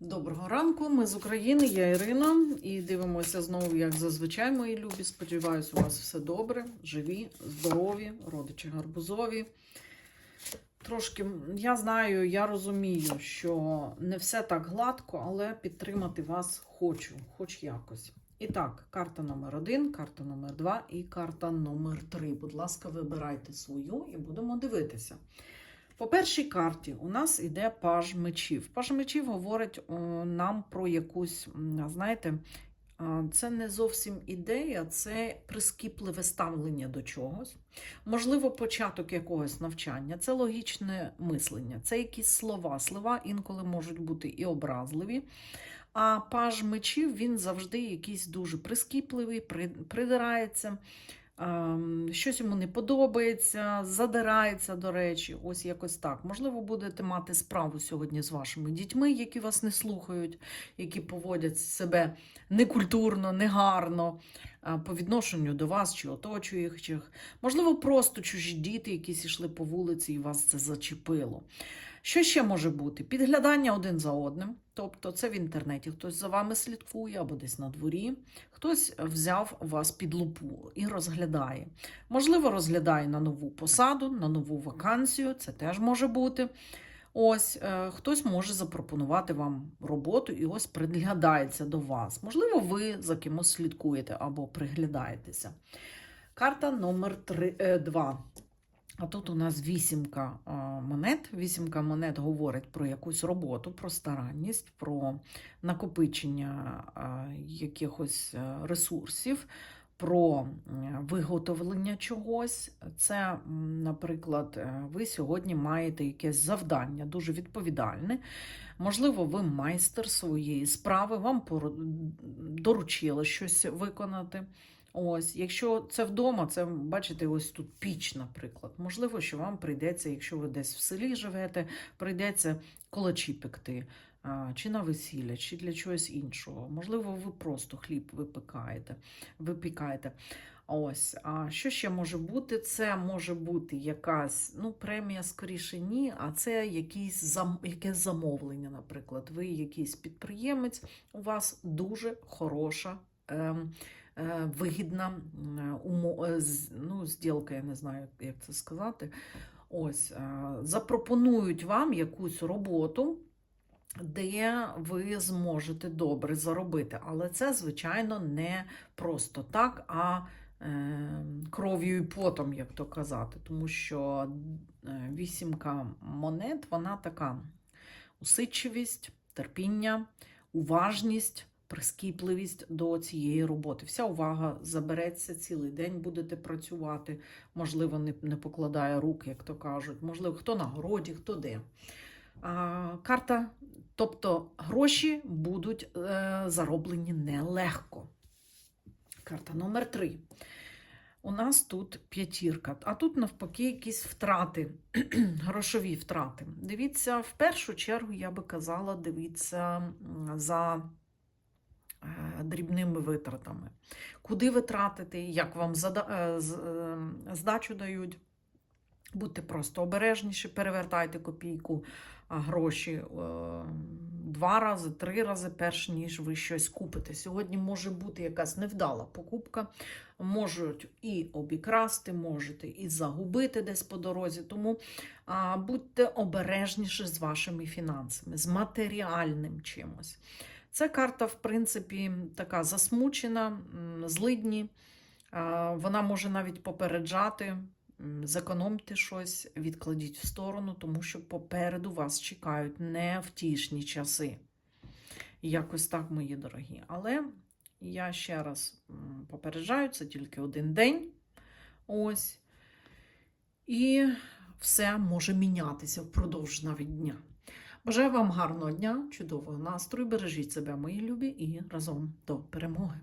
Доброго ранку, ми з України, я Ірина, і дивимося знову, як зазвичай, мої любі. Сподіваюсь, у вас все добре, живі, здорові, родичі гарбузові. Трошки, я знаю, я розумію, що не все так гладко, але підтримати вас хочу, хоч якось. І так, карта номер один, карта номер два і карта номер три. Будь ласка, вибирайте свою і будемо дивитися. По першій карті у нас іде паж мечів. Паж мечів говорить нам про якусь, знаєте, це не зовсім ідея, це прискіпливе ставлення до чогось. Можливо, початок якогось навчання, це логічне мислення, це якісь слова. Слова інколи можуть бути і образливі. А паж мечів він завжди якийсь дуже прискіпливий, придирається. Ем, Щось йому не подобається, задирається, до речі, ось якось так. Можливо, будете мати справу сьогодні з вашими дітьми, які вас не слухають, які поводять себе некультурно, негарно по відношенню до вас чи оточуючих. Можливо, просто чужі діти, якісь йшли по вулиці, і вас це зачепило. Що ще може бути? Підглядання один за одним. Тобто це в інтернеті хтось за вами слідкує або десь на дворі. Хтось взяв вас під лупу і розглядає. Можливо, розглядає на нову посаду, на нову вакансію, це теж може бути. Ось е, хтось може запропонувати вам роботу і ось приглядається до вас. Можливо, ви за кимось слідкуєте або приглядаєтеся. Карта номер 2. А тут у нас вісімка монет. Вісімка монет говорить про якусь роботу, про старанність, про накопичення якихось ресурсів, про виготовлення чогось. Це, наприклад, е, ви сьогодні маєте якесь завдання, дуже відповідальне. Можливо, ви майстер своєї справи, вам доручили щось виконати. Ось, якщо це вдома, це бачите, ось тут піч, наприклад. Можливо, що вам прийдеться, якщо ви десь в селі живете, прийдеться колочі пекти, чи на весілля, чи для чогось іншого. Можливо, ви просто хліб випікаєте, випікаєте. Ось, а що ще може бути? Це може бути якась ну, премія, скоріше ні, а це якісь зам... якесь замовлення, наприклад. Ви якийсь підприємець, у вас дуже хороша. Ем, вигідна м, е, ну, зділка, я не знаю, як це сказати. Ось, е, запропонують вам якусь роботу, де ви зможете добре заробити. Але це, звичайно, не просто так, а е, кров'ю і потом, як то казати. Тому що е, вісімка монет, вона така усидчивість, терпіння, уважність прискіпливість до цієї роботи. Вся увага забереться цілий день, будете працювати, можливо, не, не покладає рук, як то кажуть, можливо, хто на городі, хто де. А, карта, тобто гроші будуть е, зароблені нелегко. Карта номер три. У нас тут п'ятірка, а тут навпаки якісь втрати, грошові втрати. Дивіться, в першу чергу я би казала, дивіться за дрібними витратами. Куди ви тратите, як вам е, е, здачу дають. Будьте просто обережніші, перевертайте копійку, гроші е, два рази, три рази, перш ніж ви щось купите. Сьогодні може бути якась невдала покупка, можуть і обікрасти, можете і загубити десь по дорозі. Тому будьте обережніші з вашими фінансами, з матеріальним чимось. Ця карта, в принципі, така засмучена, злидні. Вона може навіть попереджати. Зекономте щось, відкладіть в сторону, тому що попереду вас чекають невтішні часи. Якось так, мої дорогі. Але я ще раз попереджаю, це тільки один день. Ось. І все може мінятися впродовж навіть дня. Бажаю вам гарного дня, чудового настрою. Бережіть себе, мої любі, і разом до перемоги.